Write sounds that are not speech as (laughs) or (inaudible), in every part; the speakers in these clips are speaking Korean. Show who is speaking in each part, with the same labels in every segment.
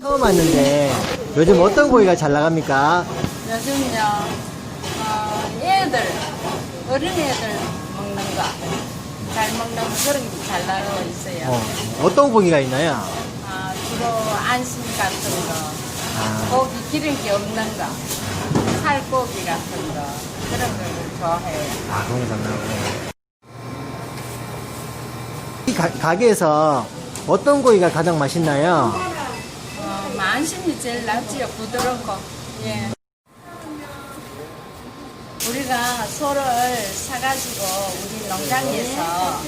Speaker 1: 처음 왔는데 요즘 어떤 고기가 잘 나갑니까?
Speaker 2: 요즘요, 어, 애들, 어린 애들 먹는 거, 잘 먹는 그런 게 잘 나가고 있어요.
Speaker 1: 어, 어떤 고기가 있나요?
Speaker 2: 아, 주로 안심 같은 거,
Speaker 1: 아,
Speaker 2: 고기 기름기 없는 거, 살고기 같은 거, 그런 걸 좋아해요.
Speaker 1: 아 그런 거잘 나오고. 이 가, 가게에서 어떤 고기가 가장 맛있나요?
Speaker 2: 안심이 제일 낫지요, 부드럽고. 예. 우리가 소를 사가지고 우리 농장에서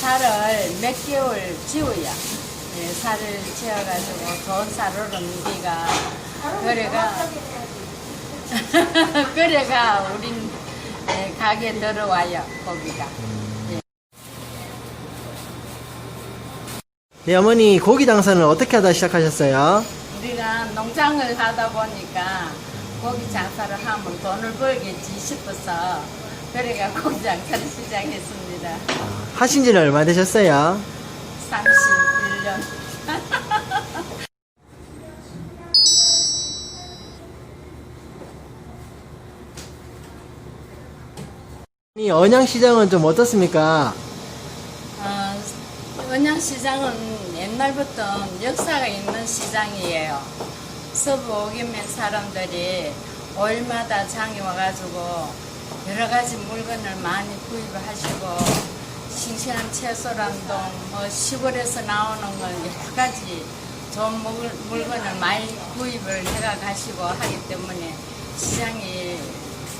Speaker 2: 살을 몇 개월 지워야 예, 살을 지어가지고 좋은 살을 옮기가 그래가 그래가 우린 예, 가게 들어와요 고기가
Speaker 1: 네 어머니 고기 장사는 어떻게 하다 시작하셨어요?
Speaker 2: 우리가 농장을 하다 보니까 고기 장사를 하면 돈을 벌겠지 싶어서 그래가 고기 장사를 시작했습니다.
Speaker 1: 아, 하신 지는 얼마 되셨어요?
Speaker 2: 31년. (laughs)
Speaker 1: 이 언양시장은 좀 어떻습니까?
Speaker 2: 어, 언양시장은 옛날부터 역사가 있는 시장이에요. 서부 오기면 사람들이 5일마다 장이 와가지고 여러 가지 물건을 많이 구입을 하시고 싱싱한 채소랑도 뭐 시골에서 나오는 건 여러 가지 좋은 물- 물건을 많이 구입을 해가 가시고 하기 때문에 시장이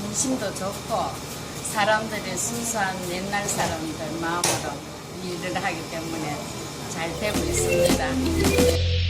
Speaker 2: 인심도 좋고 사람들이 순수한 옛날 사람들 마음으로 일을 하기 때문에 잘 되고 있습니다.